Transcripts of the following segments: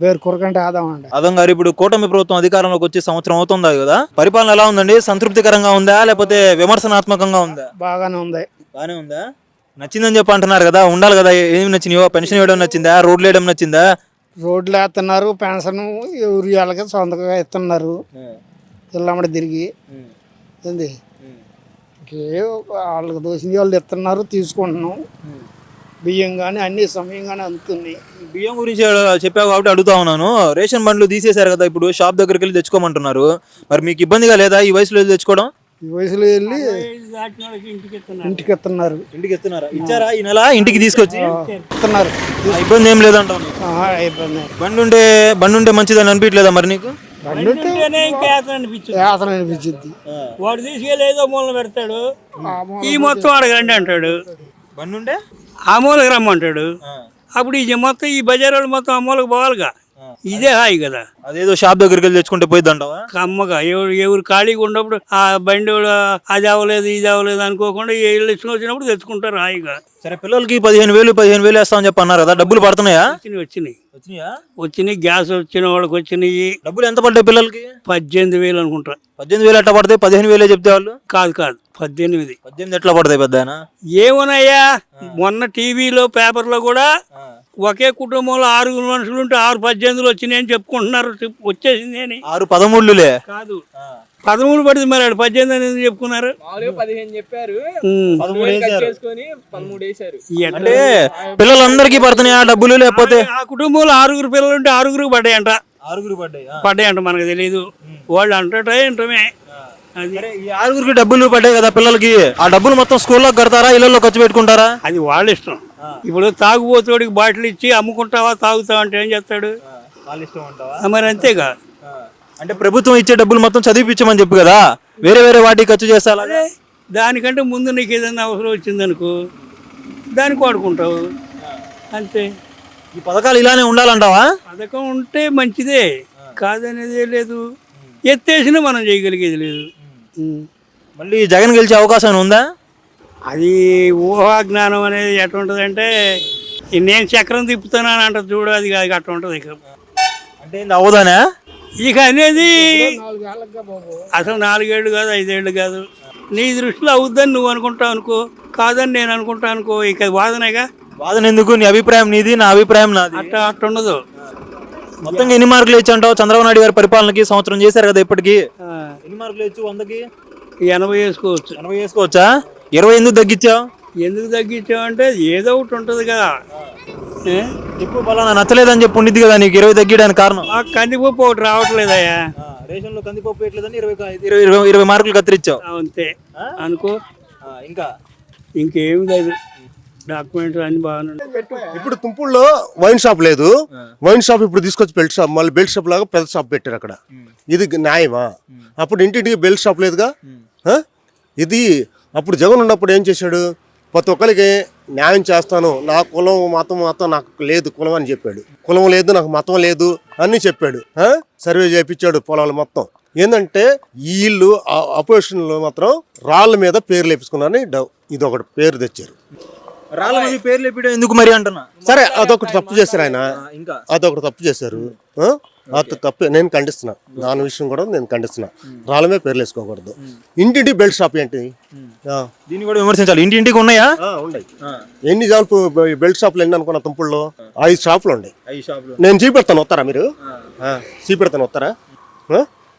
వేరు కురకంటే ఆదాం అండి. అదం గారు ఇప్పుడు కూటమి ప్రభుత్వం అధికారంలోకి వచ్చి సంవత్సరం అవుతుందా కదా? పరిపాలన ఎలా ఉందండి? సంతృప్తికరంగా ఉందా? లేకపోతే విమర్శనాత్మకంగా ఉందా? బాగానే ఉంది. బానే ఉందా? నచ్చిందని చెప్పి అంటున్నారు కదా ఉండాలి కదా. ఏమి నచ్చినాయో పెన్షన్ ఇవ్వడం నచ్చిందా? రోడ్లు వేయడం నచ్చిందా? రోడ్లు వేస్తున్నారు పెన్షన్ వాళ్ళకి సొంతగా ఇస్తున్నారు ఇళ్ళమ్మడి తిరిగి. ఏంది? వాళ్ళకి దోసిన వాళ్ళు ఇస్తున్నారు తీసుకుంటున్నాం. బియ్యం కానీ అన్ని సమయంగానే అందుతున్నాయి బియ్యం గురించి చెప్పావు కాబట్టి అడుగుతా ఉన్నాను. రేషన్ బండ్లు తీసేశారు కదా ఇప్పుడు షాప్ దగ్గరికి వెళ్ళి తెచ్చుకోమంటున్నారు. మరి మీకు ఇబ్బందిగా లేదా ఈ వయసులో వెళ్ళి తెచ్చుకోవడం? ఈ వయసులో వెళ్ళి ఇంటికి ఇస్తున్నారు ఇంటికి ఇస్తున్నారా ఇచ్చారా ఈ నెల? ఇంటికి తీసుకొచ్చి? ఇబ్బంది ఏం లేదంటావు ఇబ్బంది బండి ఉంటే బండి ఉంటే మంచిదని అనిపించలేదా మరి నీకు? యాతన అనిపించింది. వాడు తీసుకెళ్ళి ఏదో మూలన పెడతాడు. ఈ మొత్తం అడగండి అంటాడు. బండి ఉంటే ఆ మూలకు రమ్మంటాడు. అప్పుడు ఈ మొత్తం ఈ బజార్ వాళ్ళు మొత్తం ఆ మూలకు పోవాలిగా. ఇదే హాయి కదా. అదేదో షాప్ దగ్గరికి వెళ్ళి తెచ్చుకుంటే పోయిద్ది అంటావా కమ్మగా. ఎవరు ఎవరు ఖాళీగా ఉన్నప్పుడు ఆ బండి అది అవ్వలేదు ఇది అవ్వలేదు అనుకోకుండా ఏ ఇచ్చిన వచ్చినప్పుడు తెచ్చుకుంటారు హాయిగా. సరే పిల్లలకి పదిహేను వేలు పదిహేను వేలు వేస్తామని చెప్పి అన్నారు కదా డబ్బులు పడుతున్నాయా? వచ్చినాయి వచ్చినాయి. వచ్చినాయా? గ్యాస్ వచ్చిన వాళ్ళకి వచ్చినాయి. డబ్బులు ఎంత పడ్డాయి పిల్లలకి? పద్దెనిమిది వేలు అనుకుంటా. పద్దెనిమిది వేలు ఎట్లా పడతాయి? పదిహేను వేలే చెప్తే వాళ్ళు? కాదు కాదు. పద్దెనిమిది. పద్దెనిమిది ఎట్లా పడతాయి పెద్ద ఏమోనయ్యా మొన్న టీవీలో పేపర్లో కూడా ఒకే కుటుంబంలో ఆరుగురు మనుషులు ఉంటే ఆరు పద్దెనిమిదిలు వచ్చినాయి అని చెప్పుకుంటున్నారు. చెప్- వచ్చేసింది అని. ఆరు పదమూడులే. కాదు. పదమూడు పడింది మరి ఆడు పద్దెనిమిది అని ఎందుకు చెప్పుకున్నారు? పదిహేను చెప్పారు? అంటే పిల్లలందరికీ పడుతున్నాయి ఆ డబ్బులు లేకపోతే? ఆ కుటుంబంలో ఆరుగురు పిల్లలు ఉంటే ఆరుగురికి పడ్డాయంట. ఆరుగురు పడ్డాయి? పడ్డాయంట మనకు తెలియదు వాళ్ళు అంటట ఏంటమే ఆరుగురికి డబ్బులు పడ్డాయి కదా పిల్లలకి. ఆ డబ్బులు మొత్తం స్కూల్లో కడతారా ఇళ్ళల్లో ఖర్చు పెట్టుకుంటారా? అది వాళ్ళ ఇష్టం. ఇప్పుడు తాగుబోతోడికి బాటిల్ ఇచ్చి అమ్ముకుంటావా తాగుతావా అంటే ఏం చేస్తాడు? మరి అంతేగా. అంటే ప్రభుత్వం ఇచ్చే డబ్బులు మొత్తం చదివిపించమని చెప్పు కదా. వేరే వేరే వాటికి ఖర్చు చేస్తా అదే దానికంటే ముందు నీకు ఏదైనా అవసరం వచ్చిందనుకో దానికి వాడుకుంటావు. అంతే. ఈ పథకాలు ఇలానే ఉండాలంటావా? పథకం ఉంటే మంచిదే. కాదనేదే లేదు. ఎత్తేసినా మనం చేయగలిగేది లేదు. మళ్ళీ జగన్ గెలిచే అవకాశం ఉందా? అది ఊహాజ్ఞానం అనేది ఎట్లా ఉంటుందంటే నేను చక్రం తిప్పుతున్నాను అంట చూడు అది కాదు అట్లా ఉంటుంది ఇక. అంటే అవదానా ఇక అనేది అసలు నాలుగేళ్ళు కాదు ఐదేళ్ళు కాదు. నీ దృష్టిలో అవుద్దని నువ్వు అనుకుంటావు అనుకో కాదని నేను అనుకుంటా అనుకో ఇక వాదనేగా? వాదన ఎందుకు? నీ అభిప్రాయం నీది నా అభిప్రాయం నాది. అట్లా అట్లా ఉండదు మొత్తంగా ఎన్ని మార్కులు ఇచ్చి అంటావు చంద్రబాబు నాయుడు గారి పరిపాలనకి సంవత్సరం చేశారు కదా ఇప్పటికి. ఎన్ని మార్కులు ఇచ్చు వందకి? ఎనభై వేసుకోవచ్చు. ఎనభై వేసుకోవచ్చా? ఇరవై ఎందుకు తగ్గించావు? ఎందుకు తగ్గించావంటే ఏదో ఒకటి ఉంటుంది కదా? చెప్పు పలానా నచ్చలేదని చెప్పి ఉండిద్ది కదా నీకు ఇరవై తగ్గించడానికి కారణం? కందిపప్పు ఒకటి రావట్లేదయ్యా రేషన్లో కందిపప్పు ఇరవై ఇరవై ఇరవై ఇరవై మార్కులు కత్తిరించావు. అంతే. అనుకో. ఇంకా? ఇంకేం లేదు. డాక్యుమెంట్స్ అన్ని బాగానే. ఇప్పుడు తుంపుల్లో వైన్ షాప్ లేదు. వైన్ షాప్ ఇప్పుడు తీసుకొచ్చి బెల్ట్ షాప్ మళ్ళీ బెల్ట్ షాప్ లాగా పెద్ద షాప్ పెట్టారు అక్కడ. ఇది న్యాయమా? అప్పుడు ఇంటింటికి బెల్ట్ షాప్ లేదుగా? ఆ? ఇది అప్పుడు జగన్ ఉన్నప్పుడు ఏం చేశాడు? ప్రతి ఒక్కరికి న్యాయం చేస్తాను. నా కులం మతం మతం నాకు లేదు కులం అని చెప్పాడు. కులం లేదు నాకు మతం లేదు అని చెప్పాడు. ఆ? సర్వే చేయించాడు పొలాలు మొత్తం. ఏంటంటే వీళ్ళు అపోజిషన్లో మాత్రం రాళ్ళ మీద పేర్లు వేపించుకున్నారని డౌ- ఇది ఒకటి పేరు తెచ్చారు. రాళ్ళ మీద పేర్లు ఎప్పుడు ఎందుకు మరి అంటున్నా? సరే అదొకటి తప్పు చేశారు ఆయన. ఇంకా. అదొకటి తప్పు చేశారు. ఆ? అది తప్పు నేను ఖండిస్తున్నా. దాని విషయం కూడా నేను ఖండిస్తున్నా. రాళ్ళమే పేర్లు వేసుకోకూడదు. ఇంటింటి బెల్ట్ షాప్ ఏంటి? ఆ. దీన్ని కూడా విమర్శించాలి. ఇంటింటికి ఉన్నాయా? ఆ, ఉన్నాయి. ఎన్ని షాపు బెల్ట్ షాపులు ఎన్ని అనుకున్న తుంపుల్లో? ఐదు షాపులు ఉన్నాయి. ఐదు షాపులు. నేను చూపెడతాను వస్తారా మీరు? ఆ, చూపెడతాను వస్తారా?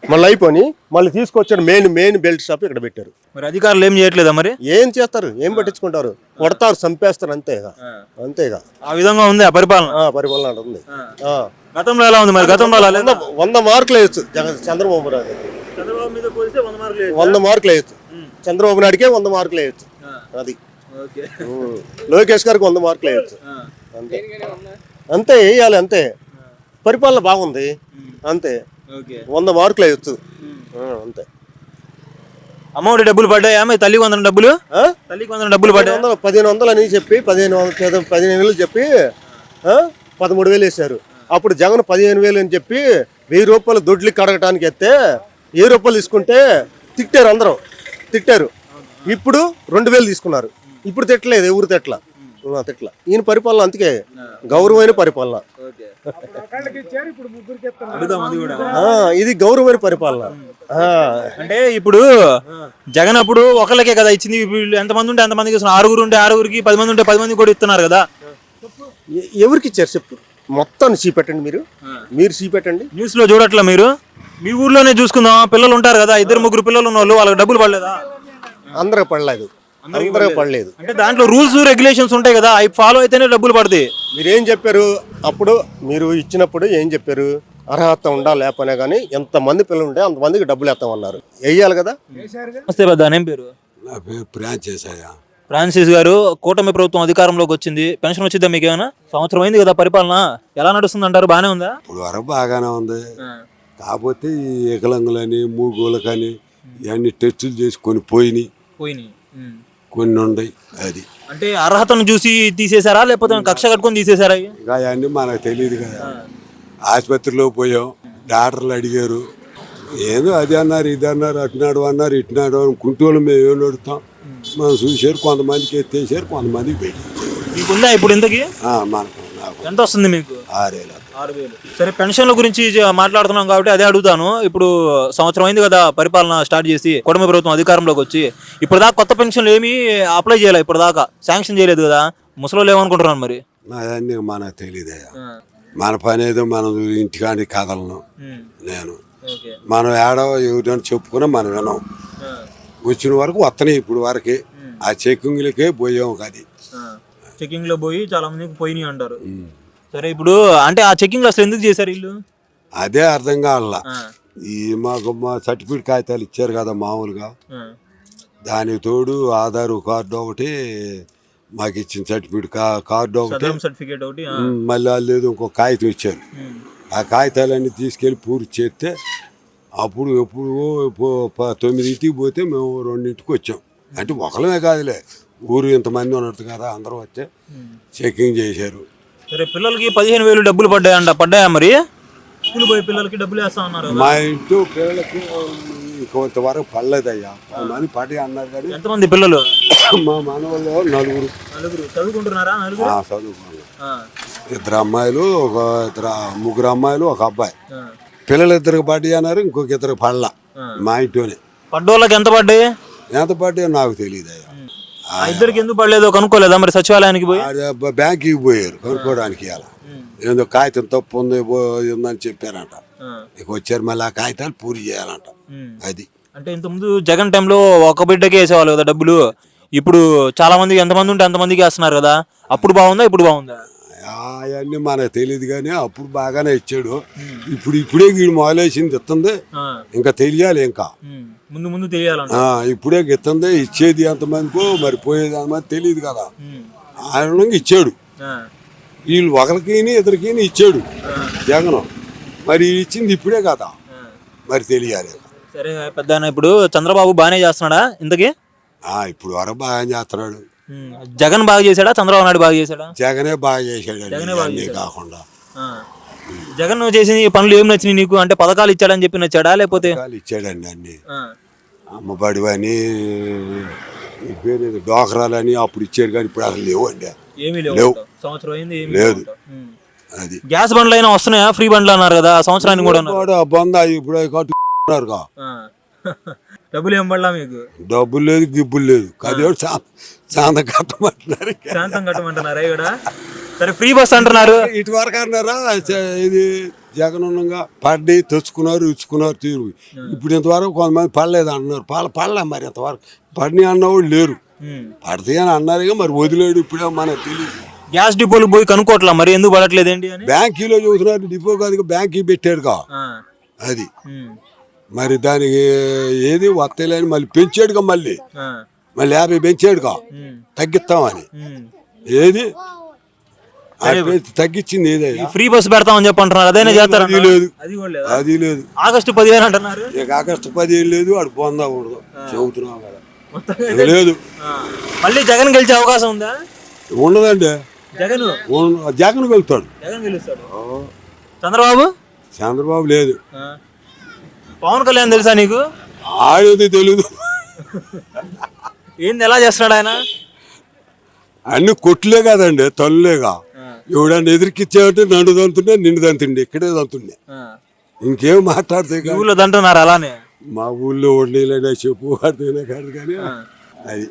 మళ్ళీ అయిపోయి మళ్ళీ తీసుకొచ్చారు మెయిన్ మెయిన్ బెల్ట్ షాప్ ఇక్కడ పెట్టారు. మరి అధికారులు ఏం చేయట్లేదా మరి? ఏం చేస్తారు? ఏం పట్టించుకుంటారు? కొడతారు చంపేస్తారు అంతేగా. అంతేగా. ఆ విధంగా ఉంది ఆ పరిపాలన? ఆ, పరిపాలన ఉంది. ఆ. గతంలో ఎలా ఉంది మరి? గతంలో అలా లేదా? వంద వంద మార్కులు వేయచ్చు జగన్ చంద్రబాబు నాయుడు చంద్రబాబు మీద పోలిస్తే వంద మార్కులు వంద మార్కులు వేయచ్చు. చంద్రబాబు నాయుడుకే వంద మార్కులు వేయచ్చు. అది. ఓకే. లోకేష్ గారికి వంద మార్కులు వేయచ్చు. అంతే. అంతే వేయాలి అంతే. పరిపాలన బాగుంది. అంతే. ఓకే. వంద మార్కులు వేయచ్చు. అంతే. అమ్మఒడి డబ్బులు పడ్డాయా? మీ తల్లికి వందన డబ్బులు? ఆ? తల్లికి వందన డబ్బులు పడ్డాయి? వందలు పదిహేను వందలు అని చెప్పి పదిహేను వందలు పదిహేను వేలు చెప్పి ఆ? పదమూడు వేలు వేశారు. అప్పుడు జగన్ పదిహేను వేలు అని చెప్పి వెయ్యి రూపాయలు దొడ్లు కడగటానికి ఎత్తే వెయ్యి రూపాయలు తీసుకుంటే తిట్టారు అందరం. తిట్టారు. ఇప్పుడు రెండు వేలు తీసుకున్నారు. ఇప్పుడు తిట్టలేదు ఎవరు తిట్ల తిట్ల ఈయన పరిపాలన అందుకే. గౌరవమైన పరిపాలన. ఇది గౌరవమైన పరిపాలన. ఆ, అంటే ఇప్పుడు జగన్ అప్పుడు ఒకళ్ళకే కదా ఇచ్చింది. ఎంతమంది ఉంటే ఎంతమందికి ఇస్తున్నారు. ఆరుగురు ఉంటే ఆరుగురికి పది మంది ఉంటే పది మంది కూడా ఇస్తున్నారు కదా. ఎవరికి ఇచ్చారు చెప్పు? మొత్తాన్ని చూపెట్టండి మీరు. మీరు చూపెట్టండి. న్యూస్లో చూడట్లా మీరు? మీ ఊర్లోనే చూసుకుందాం. పిల్లలు ఉంటారు కదా. ఇద్దరు ముగ్గురు పిల్లలు ఉన్న వాళ్ళు వాళ్ళకి డబ్బులు పడలేదా? అందరూ పడలేదు. అందరూ పడలేదు. అంటే దాంట్లో రూల్స్ రెగ్యులేషన్స్ ఉంటాయి కదా అవి ఫాలో అయితేనే డబ్బులు పడతాయి. మీరేం చెప్పారు? అప్పుడు మీరు ఇచ్చినప్పుడు ఏం చెప్పారు? అర్హత ఉండా లేకపోయినా కానీ ఎంతమంది పిల్లలు ఉంటే అంతమందికి డబ్బులు వేస్తామన్నారు. వేయాలి కదా? నమస్తే పెద్ద పేరు? నా పేరు ప్రాంచ్ చేశాయా ఫ్రాన్సిస్ గారు కూటమి ప్రభుత్వం అధికారంలోకి వచ్చింది. పెన్షన్ వచ్చిద్దా మీకు ఏమైనా? సంవత్సరం అయింది కదా పరిపాలన. ఎలా నడుస్తుంది అంటారు? బానే ఉందా? ఇప్పుడు వరకు బాగానే ఉంది. కాకపోతే ఈ వికలాంగులని మూగోళ్ళకని ఇవన్నీ టెస్టులు చేసి కొన్ని పోయినాయి. పోయినాయి. కొన్ని ఉన్నాయి అది. అంటే అర్హతను చూసి తీసేశారా? లేకపోతే కక్ష కట్టుకొని తీసేశారా? ఇక అవన్నీ మనకు తెలియదు కదా. ఆసుపత్రిలో పోయాం డాక్టర్లు అడిగారు ఏదో అది అన్నారు ఇది అన్నారు అటునాడు అన్నారు ఇటునాడు అని కుంటోళ్ళు మేము ఏం నడుస్తాం మనం చూసారు కొంతమందికి ఎత్తేసారు కొంతమందికి పెట్టి మీకుందా ఇప్పుడు ఇంతకి? మనకు నాకు ఎంత వస్తుంది మీకు? ఆరు వేలు సరే పెన్షన్ల గురించి మాట్లాడుతున్నాం కాబట్టి అదే అడుగుతాను. ఇప్పుడు సంవత్సరం అయింది కదా పరిపాలన స్టార్ట్ చేసి కూటమి ప్రభుత్వం అధికారంలోకి వచ్చి. ఇప్పుడు దాకా కొత్త పెన్షన్లు ఏమీ అప్లై చేయలే ఇప్పుడు దాకా శాంక్షన్ చేయలేదు కదా. ముసలోళ్ళు ఏమనుకుంటున్నాను మరి? మనకు తెలియదయ్యా. మన పని ఏదో మనం ఇంటికాడి కదలను నేను. మనం ఏడో ఎవరైనా చెప్పుకున్నా మనం వినాం. వచ్చిన వరకు వస్తున్నాయి ఇప్పుడు వరకే. ఆ చెక్కింగ్లకే పోయాం అది చెకింగ్లో పోయి చాలా మందికి పోయినాయి అంటారు. సరే ఇప్పుడు అంటే ఆ చెకింగ్ అసలు ఎందుకు చేశారు వీళ్ళు? అదే అర్థం కావాల. ఈ మాకు మా సర్టిఫికేట్ కాగితాలు ఇచ్చారు కదా మామూలుగా. దానికి తోడు ఆధార్ కార్డు ఒకటి మాకు ఇచ్చిన సర్టిఫికేట్ కార్డు ఒకటి సర్టిఫికేట్ ఒకటి మళ్ళీ వాళ్ళు ఇంకో కాగితం ఇచ్చారు. ఆ కాగితాలన్నీ తీసుకెళ్ళి పూర్తి చేస్తే అప్పుడు ఎప్పుడు తొమ్మిదింటికి పోతే మేము రెండింటికి వచ్చాం. అంటే ఒకళ్ళమే కాదులే ఊరు ఇంతమంది ఉన్నట్టు కదా అందరూ వచ్చే చెకింగ్ చేశారు. సరే పిల్లలకి పదిహేను వేలు డబ్బులు పడ్డాయంట. పడ్డాయా మరి? స్కూల్ పోయి పిల్లలకి డబ్బులు వేస్తా ఉన్నారు కదా. మా ఇంట్లో పిల్లలకి కొంతవరకు పడలేదయ్యా కొంతమంది పడి అన్నారు కానీ ఎంతమంది పిల్లలు? మా మనవల్లో నలుగురు. నలుగురు. చదువుకుంటున్నారా నలుగురు? చదువుకున్నారు ఆ, ఇద్దరు అమ్మాయిలు ఒక ఇద్దరు ముగ్గురు అమ్మాయిలు ఒక అబ్బాయి. పిల్లలు ఇద్దరికి పడి అన్నారు ఇంకొక ఇద్దరు పడల. మా ఇంట్లోనే. పడ్డోళ్ళకి ఎంత పడ్డాయి? ఎంత పడ్డా నాకు తెలియదు అయ్యా ఆ ఇద్దరికి ఎందుకు పడలేదో? కనుక్కోలేదా మరి సచివాలయానికి పోయి? బ్యాంకుకి పోయారు కొనుక్కోవడానికి ఇలా ఏదో కాగితం తప్పు ఉంది ఉందని చెప్పారంట. ఇక వచ్చారు మళ్ళీ ఆ కాగితాలు పూర్తి చేయాలంట. అది. అంటే ఇంతకుముందు జగన్ టైంలో ఒక బిడ్డకే వేసేవాళ్ళు కదా డబ్బులు? ఇప్పుడు చాలా మందికి ఎంతమంది ఉంటే అంతమందికి వేస్తున్నారు కదా? అప్పుడు బాగుందా ఇప్పుడు బాగుందా? అవన్నీ మనకు తెలియదు కానీ అప్పుడు బాగానే ఇచ్చాడు. ఇప్పుడు ఇప్పుడే వీడు మొదలేసింది ఇస్తుంది ఇంకా తెలియాలి ఇంకా. ముందు ముందు ఇప్పుడే ఇస్తుంది ఇచ్చేది ఎంతమందికో మరి పోయేది ఎంతమంది తెలియదు కదా. ఆయన ఇచ్చాడు. వీళ్ళు ఒకరికి ఇద్దరికి ఇచ్చాడు. జగన్. మరి ఇచ్చింది ఇప్పుడే కదా. మరి తెలియాలి సరే పెద్ద ఇప్పుడు చంద్రబాబు బాగానే చేస్తున్నాడా ఇంతకీ? ఆ, ఇప్పుడు వరకు బాగా చేస్తున్నాడు. జగన్ బాగా చేశాడా? చంద్రబాబు నాయుడు బాగా చేశాడా? జగనే బాగా చేశాడు. కాకుండా. జగన్ చేసిన ఈ పనులు ఏం నచ్చినాయి నీకు? అంటే పథకాలు ఇచ్చాడని చెప్పి నచ్చాడా లేకపోతే? ఇచ్చాడండి అన్ని. ఆ. అమ్మబడి అని ఈ పేరు డోకరాలని అప్పుడు ఇచ్చాడు కానీ ఇప్పుడు అసలు ఏమీ లేవు లేవు. అంటావు. సంవత్సరం అయింది లేదు. లేవు. అది గ్యాస్ బండ్లు అయినా వస్తున్నాయా ఫ్రీ బండ్లు అన్నారు కదా సంవత్సరానికి కూడా బొంద ఇప్పుడు ఆ. డబ్బులు ఏం పడలా మీకు డబ్బులు లేదు గిబ్బులు లేదు కదేవాడు చాంద కట్టమంటున్నారు శాంతం కట్టమంటున్నారా ఇక్కడ సరే ఫ్రీ బస్ అంటున్నారు ఇటు వరకు అన్నారా ఇది జగన్ ఉండగా పడ్డి తెచ్చుకున్నారు ఇచ్చుకున్నారు తీరు. ఇప్పుడు ఇంతవరకు కొంతమంది పడలేదు అంటున్నారు. పడ పడలే మరి ఇంతవరకు. పడిని అన్నవాళ్ళు లేరు. ఉమ్. పడతాయి అని అన్నారు ఇక మరి వదిలేడు ఇప్పుడే మనకు తెలియదు గ్యాస్ డిపోలు పోయి కనుక్కోవట్లా మరి? ఎందుకు పడట్లేదు ఏంటి అని? బ్యాంకీలో చూస్తున్నారు డిపో కాదు బ్యాంకీ పెట్టాడుగా. అది. మరి దానికి ఏది వత్తలేని మళ్ళీ పెంచాడుగా మళ్ళీ. మళ్ళీ యాభై పెంచాడుగా. తగ్గిస్తామని. ఏది? తగ్గించింది ఏదయ్యా ఫ్రీ బస్ పెడతామని చెప్పి అంటున్నారు. అదైనా చేస్తారా అది లేదు. అది లేదా? అది లేదు. ఆగస్టు పదిహేను అంటున్నారు. ఇక ఆగస్టు పదిహేను లేదు వాడు పొందా ఉండదు చెబుతున్నాం కదా. లేదు. మళ్ళీ జగన్ గెలిచే అవకాశం ఉందా? ఉండదండి. జగన్ జగన్ వెళ్తాడు జగన్ గెలుస్తాడు. చంద్రబాబు? చంద్రబాబు లేదు. పవన్ కళ్యాణ్ తెలుసా నీకు? ఆడేది తెలియదు ఏంది ఎలా చేస్తున్నాడు ఆయన? అన్ని కొట్లే కదండి తల్లులేగా ఎవడన్నా ఎదురుకిచ్చావంటే నన్ను దంతుండే నిన్ను దంతుండే ఇక్కడే దంతుండే. ఇంకేం మాట్లాడితే. ఊళ్ళో దంటున్నారు అలానే? మా ఊళ్ళో వండేలైనా చెప్పు వాడితేనే కాదు కానీ. అది.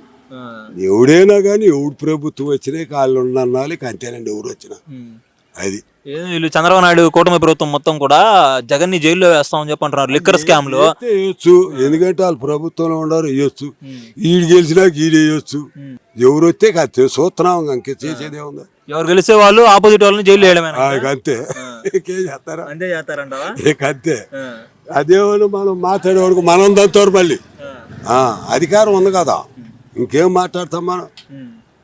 ఎవడైనా కానీ ఎవడు ప్రభుత్వం వచ్చినా కాళ్ళు ఉన్నన్నాళ్ళు అంతేనండి ఎవరు వచ్చినా. అది. వీళ్ళు చంద్రబాబు నాయుడు కూటమి ప్రభుత్వం మొత్తం కూడా జగన్ని జైల్లో వేస్తామని చెప్పి అంటున్నారు లిక్కర్ స్కామ్లో వేయొచ్చు. ఎందుకంటే వాళ్ళు ప్రభుత్వంలో ఉన్నారు వేయొచ్చు. ఈడు గెలిచినాక ఈడు వేయొచ్చు. ఎవరు వస్తే కాదు చూస్తున్నాం ఇంకే చేసేదే ఉందా ఎవరు గెలిచే వాళ్ళు ఆపోజిట్ వాళ్ళని ఆ, ఇక అంతే. ఇంకేం చేస్తారా? అంతే చేస్తారంటావా? అంతే. అదేమో మనం మాట్లాడే వరకు మనం దంతారు మళ్ళీ. అధికారం ఉంది కదా. ఇంకేం మాట్లాడతాం మనం?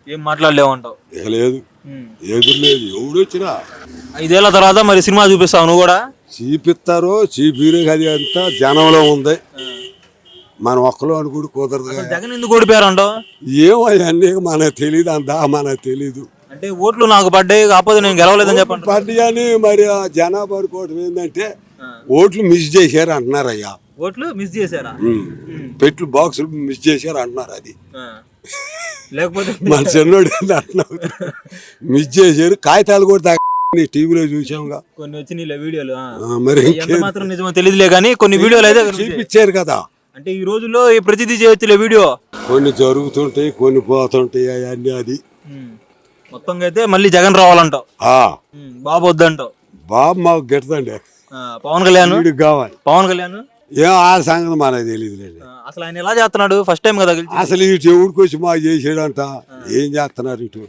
ఏం మాట్లాడలేవంటావు ఇక లేదు. ఎదురు లేదు. ఎవడు వచ్చినా. ఐదేళ్ళ తర్వాత మరి సినిమా చూపిస్తావు నువ్వు కూడా? చీపిస్తారో చీపిరే అది అంతా జనంలో ఉంది. మనం ఒక్కలో అనుకుంటూ కుదరదు కదా. జగన్ ఎందుకు ఓడిపోయారంటావు? ఏమో అవన్నీ మనకు తెలియదు అంతా మనకు తెలీదు. అంటే ఓట్లు నాకు పడ్డాయి కాకపోతే నేను గెలవలేదని చెప్పండి. పార్టీ అని మరి ఆ జనాభా అనుకోవటం ఏంటంటే ఓట్లు మిస్ చేశారు అంటున్నారు అయ్యా ఓట్లు మిస్ చేశారా. పెట్లు బాక్సులు మిస్ చేశారు అంటున్నారు అది. లేకపోతే మన చిన్నోడు అంటున్నావు మిస్ చేశారు కాగితాలు కూడా టీవీలో చూసాంగా. కొన్ని వచ్చినాయి వీడియోలు మరి మాత్రం నిజమో తెలియదులే కానీ కొన్ని వీడియోలు అయితే. చూపించారు కదా. అంటే ఈ రోజుల్లో ఈ ప్రతిదీ చేయొచ్చులే వీడియో. కొన్ని జరుగుతుంటాయి కొన్ని పోతుంటాయి అవన్నీ అది. మొత్తంగా అయితే మళ్ళీ జగన్ రావాలంటావు. బాబు వద్దంటావు. బాబు మాకు గిట్టదండి. పవన్ కళ్యాణ్? కావాలి. పవన్ కళ్యాణ్? ఏం ఆ సంగతి మనకు తెలియదులేండి. అసలు ఆయన ఎలా చేస్తున్నాడు? ఫస్ట్ టైం కదా అసలు ఇటు ఎవడికి వచ్చి మా చేసాడంట ఏం చేస్తున్నారు ఇటు.